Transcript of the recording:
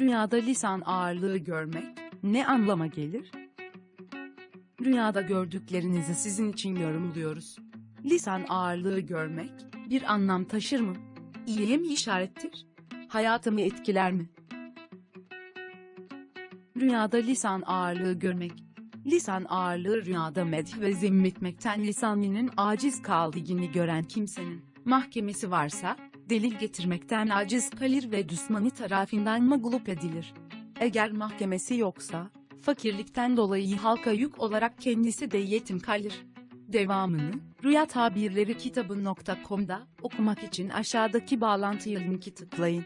Rüyada lisan ağırlığı görmek ne anlama gelir? Rüyada gördüklerinizi sizin için yorumluyoruz. Lisan ağırlığı görmek bir anlam taşır mı? İyiye mi işarettir? Hayatımı etkiler mi? Rüyada lisan ağırlığı görmek. Lisan ağırlığı rüyada medh ve zemmetmekten lisanının aciz kaldığını gören kimsenin mahkemesi varsa, delil getirmekten aciz kalır ve düşmanı tarafından mağlup edilir. Eğer mahkemesi yoksa, fakirlikten dolayı halka yük olarak kendisi de yetim kalır. Devamını, Rüya Tabirleri kitabı.com'da okumak için aşağıdaki bağlantıya linki tıklayın.